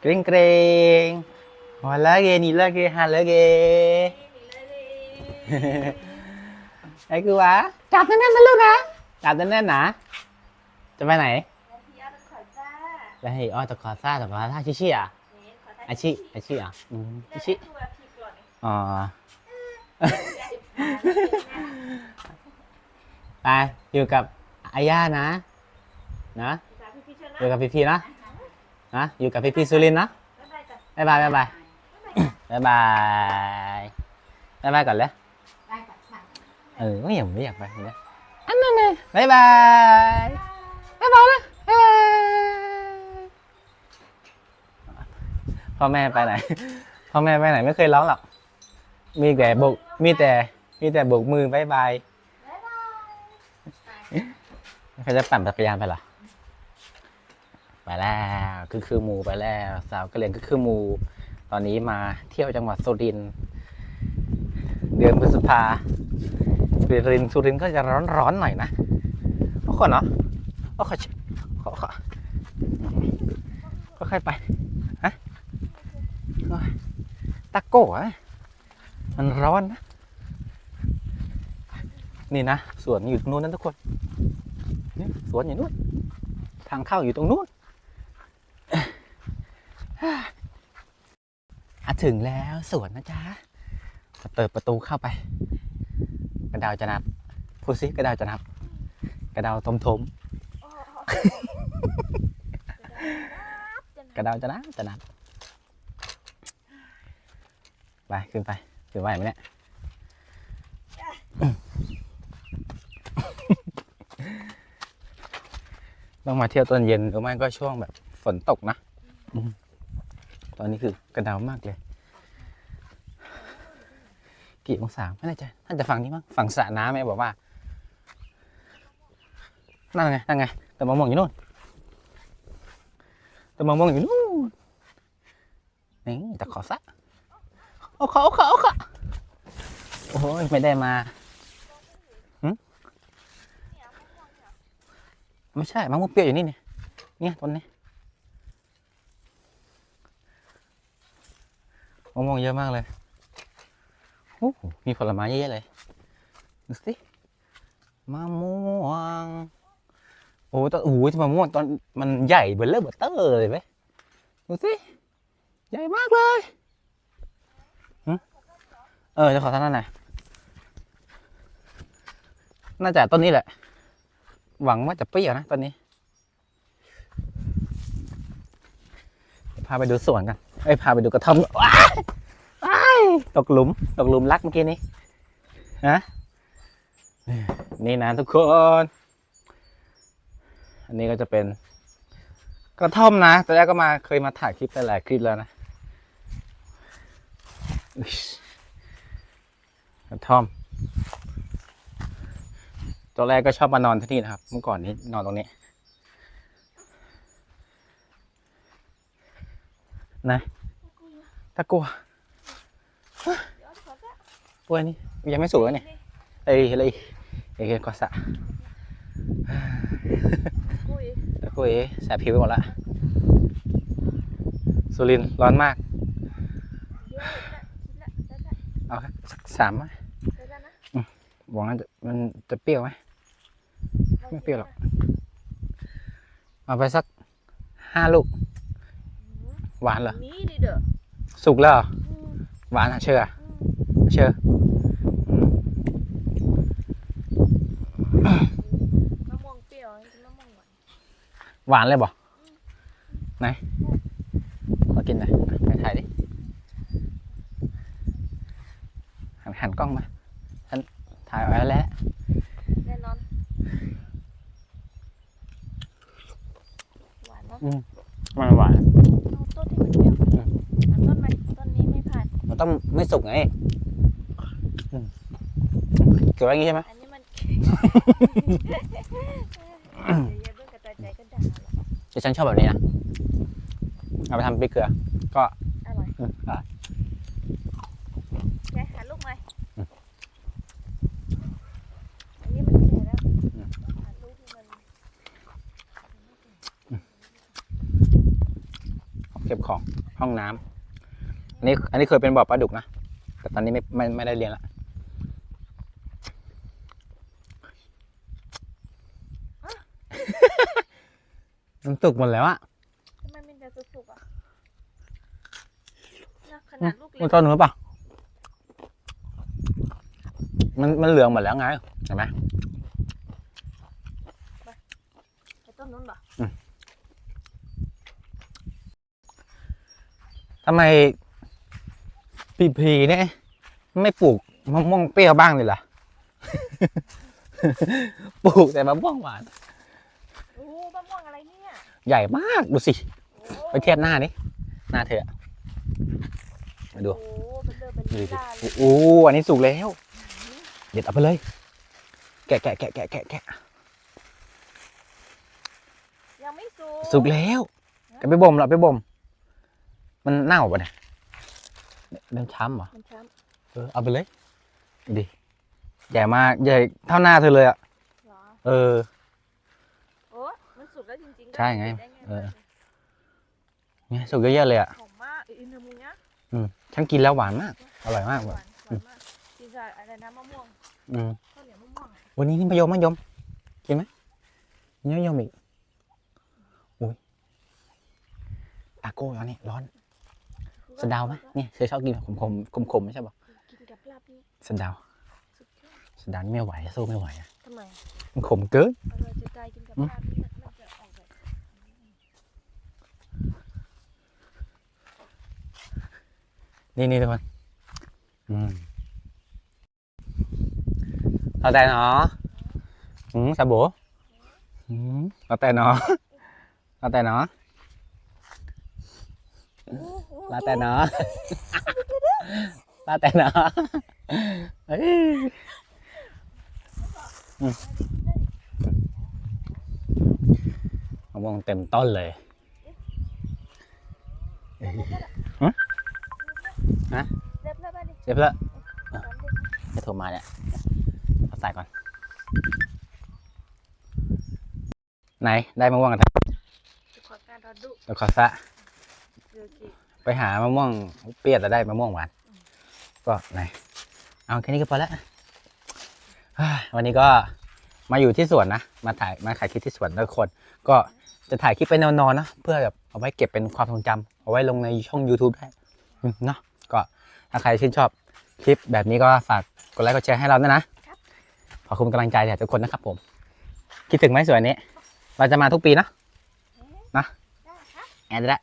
เกรงเกรงๆวันละเกนี่ละเกฮันละเกไอ้กูวะจับแน่นๆนะลูกนะจับแน่นๆนะจะไปไหนจะให้อ้อตะขอซ่าตะขอซ่าชิชิอะอาชิอาชิอะอืมชิชิอ๋อไปอยู่กับอาย่านะนะอยู่กับพี่พีนะ นะอยู่กับพี่พีสุรินทร์นะบ๊ายบายบ๊ายบายบ๊ายบายบ๊ายบายก่อนเลยได้ก่อนค่ะ ừ có nhiều ไม่อยากไปนะอันนั้นเลยบายบายบายบายนะบ๊ายบายพ่อแม่ไปไหนพ่อแม่ไปไหนไม่เคยร้องหรอกมีแต่โบกมีแต่มีแต่โบกมือบายบายเขาจะปั่นจักรยานไปเหรอ ไปแล้วคือคือมูไปแล้วสาวกะเหรียงคือคือมู ตอนนี้มาเที่ยวจังหวัดสุรินทร์เดือนพฤษภาสุรินทร์สุรินทร์ก็จะร้อนร้อนๆหน่อยนะเอาก่อนเนาะเอาขอขอขอก็ค่อยไปฮะตะโก้อะมันร้อนนะนี่นะสวนอยู่ตรงนู้นนะทุกคนนี่สวนอยู่นู้นทางเข้าอยู่ตรงนู้น อะถึงแล้วสวนนะจ๊ะเปิดประตูเข้าไป กระดาวจะนับพูดสิกระดาวจะนับ กระดาวทมทมกระดาวจะนับจะนับไปขึ้นไปขึ้นไหวไหมเนี่ยต้องมาเที่ยวตอนเย็นหรือไม่ก็ช่วงแบบฝนตกนะ ตอนนี้คือกระดาวมากเลย กี่องศาไม่แน่ใจน่าจะฝั่งนี้มั้งฝั่งสระน้ำแม่บอกว่านั่นไงนั่นไงแต่มะม่วงอยู่นู่นแต่มะม่วงอยู่นู่นนี่แต่ขอสะโอ้ขอโอ้ขอโอ้ขอโอ้ยไม่ได้มาหึไม่ใช่มะม่วงเปรี้ยวอยู่นี่เนี่ยเนี่ยต้นนี้ะม่วงเยอะมากเลยโอ้มีผลไม้เยอะเลยดูสิมะม่วงโอ้ตอนโอ้โหมะม่วงตอนมันใหญ่เบลเลอร์เบอร์เตอร์เลยไหมดูสิใหญ่มากเลยเออจะขอท่านนั่นหน่อยน่าจะต้นนี้แหละ หวังว่าจะเปรี้ยวนะต้นนี้พาไปดูสวนกันเอ้ยพาไปดูกระท่อมว้า ตกหลุม ตกหลุมรักเมื่อกี้นี้ฮะนี่นะทุกคน อันนี้ก็จะเป็น กระท่อมนะตอนแรกก็มาเคยมาถ่ายคลิปไปหลายคลิปแล้วนะกระท่อมตอนแรกก็ชอบมานอนที่นี่นะครับ เมื่อก่อนนี้นอนตรงนี้ นะตะกัว ป่วยนี่ยังไม่สูงเลยเนี่ยเอ้ยเลยเอ้ยก็สะกุ้ยตะกุยแสบผิวไปหมดละสุรินทร์ร้อนมากเยอะละชิ้นละได้ละเอาสักสามไหมได้ละนะหวังว่าจะมันจะเปรี้ยวไหมไม่เปรี้ยวหรอกเอาไปสักห้าลูก หวานเหรอนี่ดิเด้อสุกแล้วเหรออืมหวานอะเชื่ออืมเชื่ออืม มะม่วงเปรี้ยวอันนี้มะม่วงหวาน หวานเลยบ่ไหนขอกินหน่อยไปถ่ายดิ หันหันกล้องมาฉันถ่ายไว้แล้วแน่นอนหวานเนาะมันหวานเอาต้นที่มันเปรี้ยวอืมอันต้นไหมต้นนี้ไม่ผ่านมันต้องไม่สุกไงอืมเกี่ยวไว้อย่างงี้ใช่ไหม อันนี้มัน แต่ฉันชอบแบบนี้นะ เอาไปทำพริกเกลือ ก็อร่อยอืมอะแกหาลูกไหมอืมอันนี้มันแก่แล้วหาลูกที่มันเก็บของห้องน้ำอันนี้อันนี้เคยเป็นบ่อปลาดุกนะ แต่ตอนนี้ไม่ไม่ไม่ได้เรียนละ มันสุกหมดแล้วอะทำไมมันจะสุกๆอะนะขนาดลูกเล็มันกต้นหรือเปล่ามันมันเหลืองหมดแล้วไงเห็นไหมไอ้ต้นนู้นบ่ทำไมพีพีเนี่ยไม่ปลูกมะม่วงเปรี้ยวบ้างเลยล่ะ ปลูกแต่มะม่วงหวาน โอ้มะม่วงอะไรเนี่ย ใหญ่มากดูสิโอ้ไปเทียบหน้านี่หน้าเธออะมาดูโอ้เป็นเลือเป็นดูลีสิลาเลยโอ้โหอันนี้สุกแล้ว เด็ดเอาไปเลย แกะแกะแกะแกะแกะแกะยังไม่สุก สุกแล้วแกะไปบ่มเหรอไปบ่ม มันเน่าปะเนี่ยมันช้ำเหรอมันช้เออเอาไปเลยดิใหญ่มากใหญ่เท่าหน้าเธอเลยอะำเหรอเออ โอ้มันสุกแล้วจริงๆ ใช่ไงด้เออเนี่ยสุกเยอะๆเลยอะหอมมากอินเทอร์มูเนี่ยอืมฉันกินแล้วหวานมาก อร่อยมากหว่ะวานหวานมากกินกับอะไรนะมะม่วงอืมข้าวเหนียวมะม่วงอะวันนี้นี่มะยมมะยมกินไหมนี่มะยมอีกอุ้ยตาโก้ตอนนี้ร้อนสะเดาวไหมเนี่ยเธอชอบกินขมขมขมขมๆไม่ใช่ปะกินกับลาบนี่สะเดาวสุดยอดสะเดาวนี่ไม่ไหวสู้ไม่ไหวอะทำไมมันขมเกินอร่อยจะตายกินกับลาบนี่มันมันจะออกแบบ นี่นี่ทุกคนอืมเราแต่เนาะอืมสาโบอืมเราแต่เนาะเราแต่เนาะลาแต่เนาะลาแต่เนาะเอ้ยอืมมะม่วงเต็มต้นเลยเอ้ย ฮะเล็บแล้วบ้าดิเจ็บแล้วสอนเด็กจะโทรมาเนี่ยเอาใส่ก่อน ไหนได้มะม่วงกันจะขอการรอดุแล้วขอซะเดือกิไปหามะม่วงเปรี้ยวแต่ได้มะม่วงหวาน ก็ไหน เอาแค่นี้ก็พอแล้วเฮ้ยวันนี้ก็มาอยู่ที่สวนนะ มาถ่ายมาถ่ายคลิปที่สวนทุกคน ก็จะถ่ายคลิปไปนอนๆนะเพื่อแบบเอาไว้เก็บเป็นความทรงจำเอาไว้ลงในช่อง YouTube ได้อืมเนาะ ก็ถ้าใครชื่นชอบคลิปแบบนี้ก็ฝากกดไลค์กดแชร์ให้เราด้วยนะขอบคุณกำลังใจจากทุกคนนะครับผม คิดถึงไหมสวยนี้ เราจะมาทุกปีนะนะแอนด้ละ